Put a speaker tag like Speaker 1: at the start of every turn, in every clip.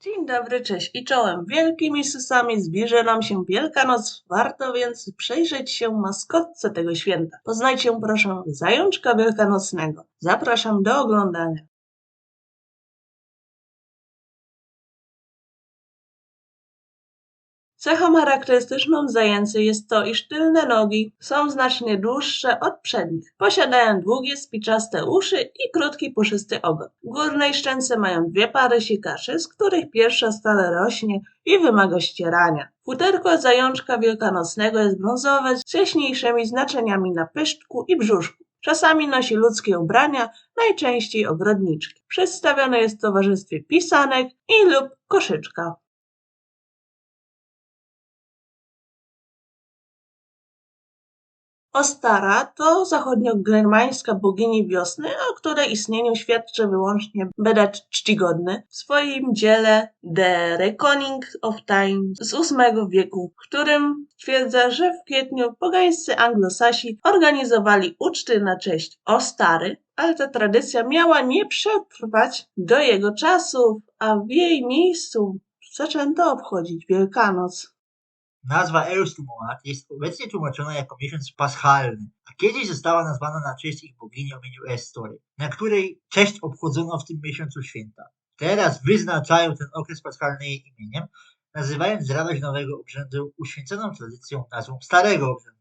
Speaker 1: Dzień dobry, cześć i czołem. Wielkimi susami zbliży nam się Wielkanoc, warto więc przejrzeć się maskotce tego święta. Poznajcie proszę zajączka wielkanocnego. Zapraszam do oglądania. Cechą charakterystyczną zajęcy jest to, iż tylne nogi są znacznie dłuższe od przednich. Posiadają długie, spiczaste uszy i krótki, puszysty ogon. W górnej szczęce mają dwie pary sikaczy, z których pierwsza stale rośnie i wymaga ścierania. Futerko zajączka wielkanocnego jest brązowe z wcześniejszymi znaczeniami na pyszczku i brzuszku. Czasami nosi ludzkie ubrania, najczęściej ogrodniczki. Przedstawione jest w towarzystwie pisanek i lub koszyczka. Ostara to zachodniogermańska bogini wiosny, o której istnieniu świadczy wyłącznie bedacz czcigodny w swoim dziele The Reckoning of Time z VIII wieku, w którym twierdza, że w kwietniu pogańscy anglosasi organizowali uczty na cześć Ostary, ale ta tradycja miała nie przetrwać do jego czasów, a w jej miejscu zaczęto obchodzić Wielkanoc.
Speaker 2: Nazwa Eustimoat jest obecnie tłumaczona jako miesiąc paschalny, a kiedyś została nazwana na cześć ich bogini o imieniu Estory, na której cześć obchodzono w tym miesiącu święta. Teraz wyznaczają ten okres paschalny jej imieniem, nazywając radość nowego obrzędu uświęconą tradycją nazwą starego obrzędu.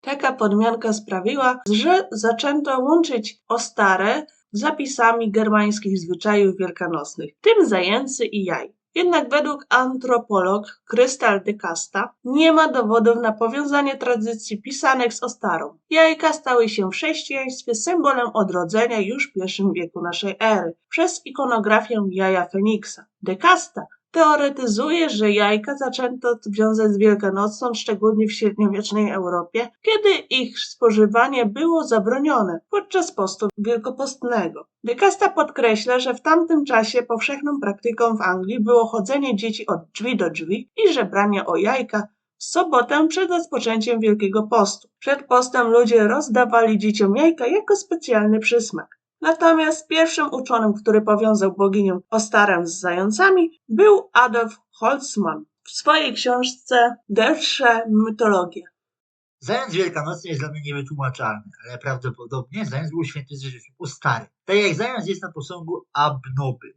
Speaker 1: Taka podmianka sprawiła, że zaczęto łączyć Ostarę z zapisami germańskich zwyczajów wielkanocnych, tym zajęcy i jaj. Jednak według antropolog Krystal de Casta nie ma dowodów na powiązanie tradycji pisanek z Ostarą. Jajka stały się w chrześcijaństwie symbolem odrodzenia już w I wieku naszej ery przez ikonografię jaja Feniksa. De Casta teoretyzuje, że jajka zaczęto wiązać z Wielkanocą, szczególnie w średniowiecznej Europie, kiedy ich spożywanie było zabronione podczas postu wielkopostnego. Dekasta podkreśla, że w tamtym czasie powszechną praktyką w Anglii było chodzenie dzieci od drzwi do drzwi i żebranie o jajka w sobotę przed rozpoczęciem Wielkiego Postu. Przed postem ludzie rozdawali dzieciom jajka jako specjalny przysmak. Natomiast pierwszym uczonym, który powiązał boginię Ostarę z zającami, był Adolf Holzmann w swojej książce Deutsche Mythologie.
Speaker 2: Zając wielkanocny jest dla mnie niewytłumaczalny, ale prawdopodobnie zając był święty z u stary. Tak jak zając jest na posągu Abnoby.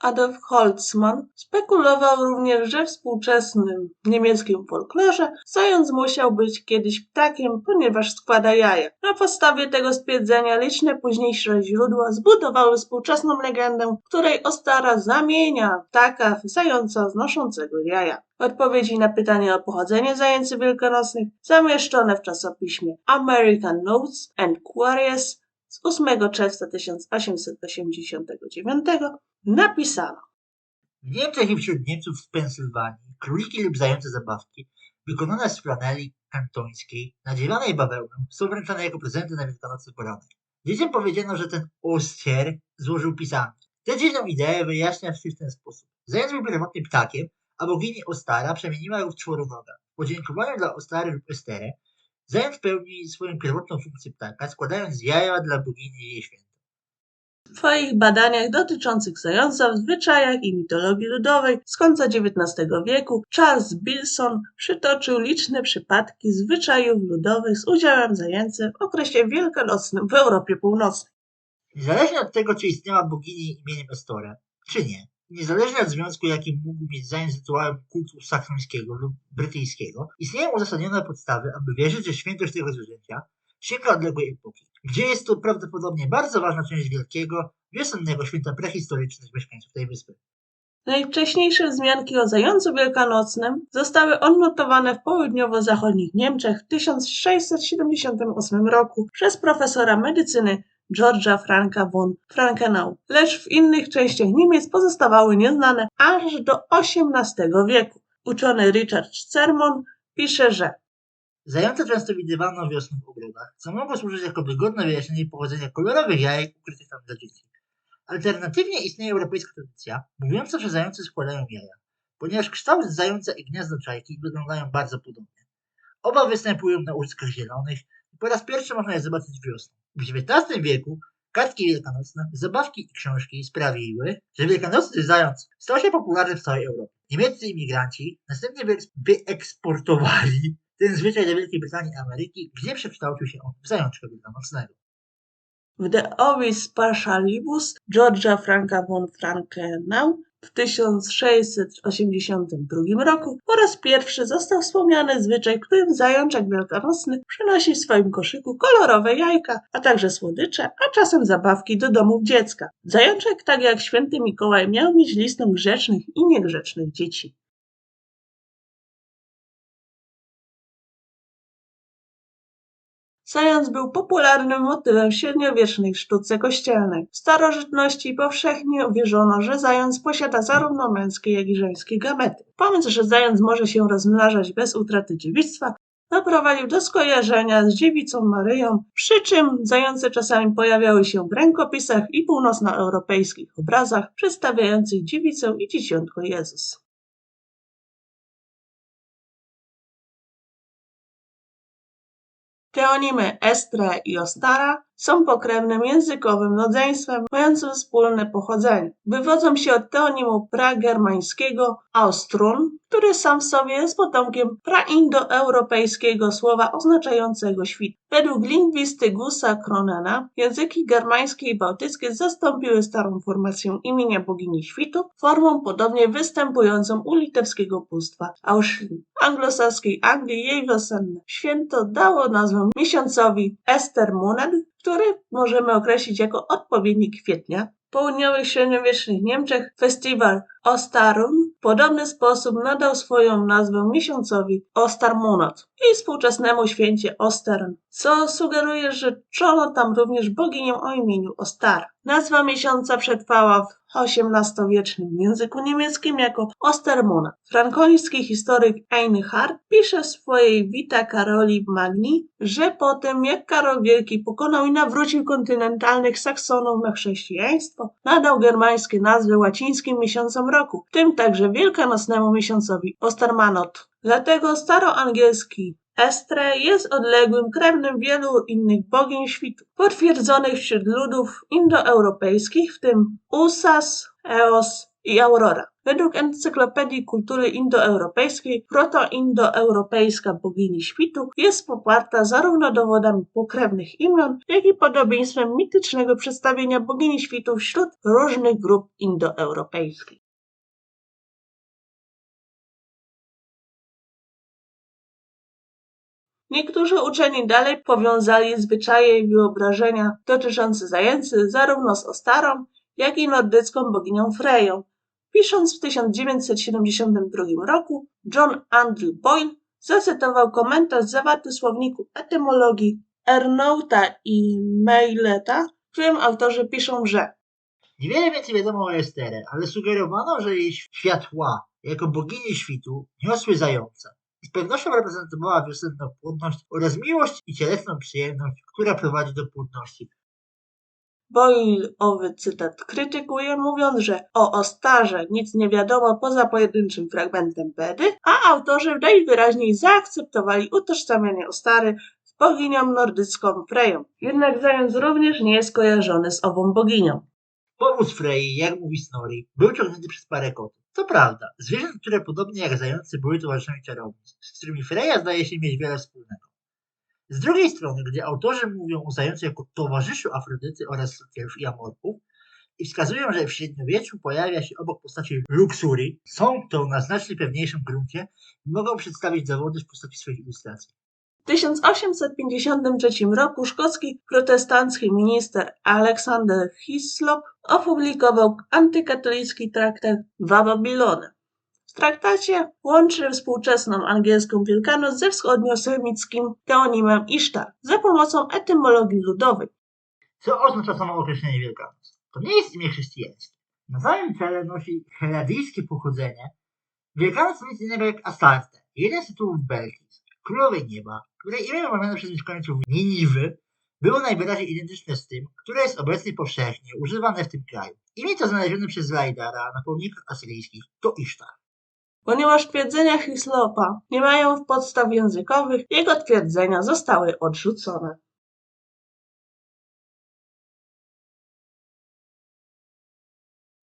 Speaker 1: Adolf Holzmann spekulował również, że współczesnym niemieckim folklorze zając musiał być kiedyś ptakiem, ponieważ składa jaja. Na podstawie tego stwierdzenia liczne późniejsze źródła zbudowały współczesną legendę, której Ostara zamienia ptaka w zająca znoszącego jaja. Odpowiedzi na pytanie o pochodzenie zajęcy wielkanocnych zamieszczone w czasopiśmie American Notes and Queries z 8 czerwca 1889 napisano.
Speaker 2: W Niemczech i wśród Niemców w Pensylwanii króliki lub zające zabawki wykonane z flaneli kantońskiej, nadziewanej bawełną, są wręczane jako prezenty na wielkanocny poranek. Dzieciom powiedziano, że ten ostier złożył pisanki. Tę dziwną ideę wyjaśnia się w ten sposób. Zając był pierwotnie ptakiem, a bogini Ostara przemieniła go w czworonoga. W podziękowaniu dla Ostary lub Esterę, zając pełni swoją pierwotną funkcję ptaka, składając jaja dla bogini jej święta.
Speaker 1: W swoich badaniach dotyczących zająca w zwyczajach i mitologii ludowej z końca XIX wieku Charles Bilson przytoczył liczne przypadki zwyczajów ludowych z udziałem zajęcy w okresie wielkanocnym w Europie Północnej.
Speaker 2: Niezależnie od tego, czy istniała bogini imieniem Estora, czy nie, niezależnie od związku, jaki mógł mieć zając z rytuałem kultu saksońskiego lub brytyjskiego, istnieją uzasadnione podstawy, aby wierzyć, że świętość tego zwierzęcia sięga odległej epoki, gdzie jest to prawdopodobnie bardzo ważna część wielkiego, wiosennego święta prehistorycznych mieszkańców tej wyspy.
Speaker 1: Najwcześniejsze wzmianki o zającu wielkanocnym zostały odnotowane w południowo-zachodnich Niemczech w 1678 roku przez profesora medycyny Georga Franka von Frankenau, lecz w innych częściach Niemiec pozostawały nieznane aż do XVIII wieku. Uczony Richard Sermon pisze, że
Speaker 2: Zające często widywano wiosną w ogrodach, co mogło służyć jako wygodne wyjaśnienie pochodzenia kolorowych jajek ukrytych tam dla dzieci. Alternatywnie istnieje europejska tradycja, mówiąca, że zające składają jaja, ponieważ kształt zająca i gniazdo czajki wyglądają bardzo podobnie. Oba występują na uliczkach zielonych po raz pierwszy można je zobaczyć wiosną. W XIX wieku Kartki wielkanocne, zabawki i książki sprawiły, że wielkanocny zając stał się popularny w całej Europie. Niemieccy imigranci następnie wyeks- wyeksportowali ten zwyczaj do Wielkiej Brytanii i Ameryki, gdzie przekształcił się on w zajączka wielkanocnego.
Speaker 1: W De Ovis Partialibus George'a Franka von Frankenau w 1682 roku po raz pierwszy został wspomniany zwyczaj, którym zajączek wielkanocny przynosi w swoim koszyku kolorowe jajka, a także słodycze, a czasem zabawki do domów dziecka. Zajączek, tak jak święty Mikołaj, miał mieć listę grzecznych i niegrzecznych dzieci. Zając był popularnym motywem w średniowiecznej sztuce kościelnej. W starożytności powszechnie wierzono, że zając posiada zarówno męskie, jak i żeńskie gamety. Pomysł, że zając może się rozmnażać bez utraty dziewictwa, doprowadził do skojarzenia z dziewicą Maryją, przy czym zające czasami pojawiały się w rękopisach i północnoeuropejskich obrazach przedstawiających dziewicę i dzieciątko Jezus. Teonimy Estre i Ostara są pokrewnym językowym rodzeństwem mającym wspólne pochodzenie. Wywodzą się od teonimu pragermańskiego Austrun, który sam w sobie jest potomkiem praindoeuropejskiego słowa oznaczającego świt. Według lingwisty Gusa Kronena języki germańskie i bałtyckie zastąpiły starą formację imienia bogini świtu formą podobnie występującą u litewskiego bóstwa Auszlin. Anglosaskiej Anglii jej wiosenne święto dało nazwę miesiącowi Estermonad, który możemy określić jako odpowiednik kwietnia. W południowych średniowiecznych Niemczech festiwal Ostarun w podobny sposób nadał swoją nazwę miesiącowi Ostarmonat i współczesnemu święcie Ostern, co sugeruje, że czono tam również boginię o imieniu Ostar. Nazwa miesiąca przetrwała w XVIII-wiecznym języku niemieckim jako Ostermonat. Frankoński historyk Einhard pisze w swojej Vita Karoli Magni, że po tym jak Karol Wielki pokonał i nawrócił kontynentalnych Saksonów na chrześcijaństwo, nadał germańskie nazwy łacińskim miesiącom roku, w tym także wielkanocnemu miesiącowi Ostermanot. Dlatego staroangielski Estre jest odległym krewnym wielu innych bogiń świtu, potwierdzonych wśród ludów indoeuropejskich, w tym Usas, Eos i Aurora. Według Encyklopedii Kultury Indoeuropejskiej proto-indoeuropejska bogini świtu jest poparta zarówno dowodami pokrewnych imion, jak i podobieństwem mitycznego przedstawienia bogini świtu wśród różnych grup indoeuropejskich. Niektórzy uczeni dalej powiązali zwyczaje i wyobrażenia dotyczące zajęcy zarówno z Ostarą, jak i nordycką boginią Freją. Pisząc w 1972 roku, John Andrew Boyle zacytował komentarz zawarty w słowniku etymologii Ernouta i Meileta, w którym autorzy piszą, że
Speaker 2: Niewiele więcej wiadomo o Esterę, ale sugerowano, że jej światła jako bogini świtu niosły zające. Z pewnością reprezentowała wiosenną płodność oraz miłość i cielesną przyjemność, która prowadzi do płodności.
Speaker 1: Boyle owy cytat krytykuje, mówiąc, że o Ostarze nic nie wiadomo poza pojedynczym fragmentem Bedy, a autorzy najwyraźniej zaakceptowali utożsamianie Ostary z boginią nordycką Freją. Jednak zając również nie jest kojarzony z ową boginią.
Speaker 2: Powóz Frey, jak mówi Snorri, był ciągnięty przez parę kotów. To prawda, zwierząt, które podobnie jak zające były towarzyszami czarownic, z którymi Freya zdaje się mieć wiele wspólnego. Z drugiej strony, gdy autorzy mówią o zającu jako towarzyszu Afrodyty oraz cukierów i amorków i wskazują, że w średniowieczu pojawia się obok postaci Luxury, są to na znacznie pewniejszym gruncie i mogą przedstawić zawody w postaci swoich ilustracji.
Speaker 1: W 1853 roku szkocki protestancki minister Alexander Hislop opublikował antykatolicki traktat Dwa. W traktacie łączy współczesną angielską Wielkanoc ze wschodniosemickim teonimem Isztar za pomocą etymologii ludowej.
Speaker 2: Co oznacza samo określenie Wielkanoc? To nie jest imię chrześcijańskie. Na samym czele nosi heladyjskie pochodzenie. Wielkanoc to nic innego jak Astarte, jeden z tytułów Belkis, królowej nieba, której imię wymawiane przez mieszkańców Niniwy było najwyraźniej identyczne z tym, które jest obecnie powszechnie używane w tym kraju. Imię to znalezione przez Lajdara na pomnikach asyryjskich to Isztar.
Speaker 1: Ponieważ twierdzenia Hislopa nie mają podstaw językowych, jego twierdzenia zostały odrzucone.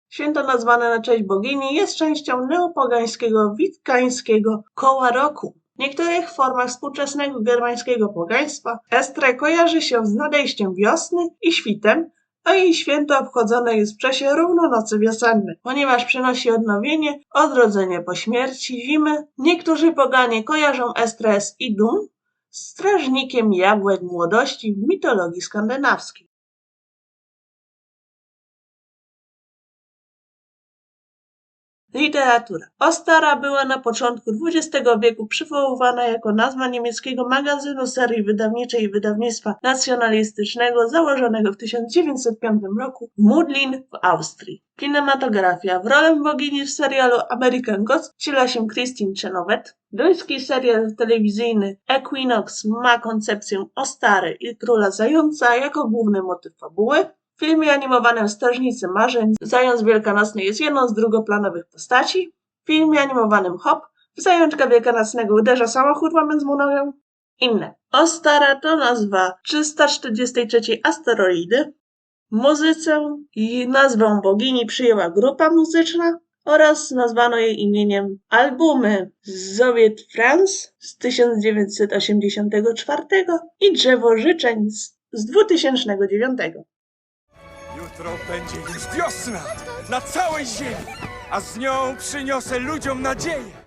Speaker 1: Święto nazwane na cześć bogini jest częścią neopogańskiego witkańskiego koła roku. W niektórych formach współczesnego germańskiego pogaństwa Estrę kojarzy się z nadejściem wiosny i świtem, a jej święto obchodzone jest w czasie równonocy wiosennej, ponieważ przynosi odnowienie, odrodzenie po śmierci, zimy. Niektórzy poganie kojarzą Estrę z strażnikiem jabłek młodości w mitologii skandynawskiej. Literatura. Ostara była na początku XX wieku przywoływana jako nazwa niemieckiego magazynu serii wydawniczej wydawnictwa nacjonalistycznego założonego w 1905 roku w Mudlin w Austrii. Kinematografia. W rolę bogini w serialu American Gods wciela się Christine Chenoweth. Duński serial telewizyjny Equinox ma koncepcję Ostary i Króla Zająca jako główny motyw fabuły. W filmie animowanym Strażnicy Marzeń Zając Wielkanocny jest jedną z drugoplanowych postaci. W filmie animowanym Hop w Zajączka Wielkanocnego uderza samochód łamiąc mu nogę. Inne. Ostara to nazwa 343 asteroidy. Muzyce i nazwę bogini przyjęła grupa muzyczna oraz nazwano jej imieniem albumy Soviet France z 1984 i Drzewo Życzeń z 2009.
Speaker 3: Jutro będzie już wiosna na całej ziemi, a z nią przyniosę ludziom nadzieję.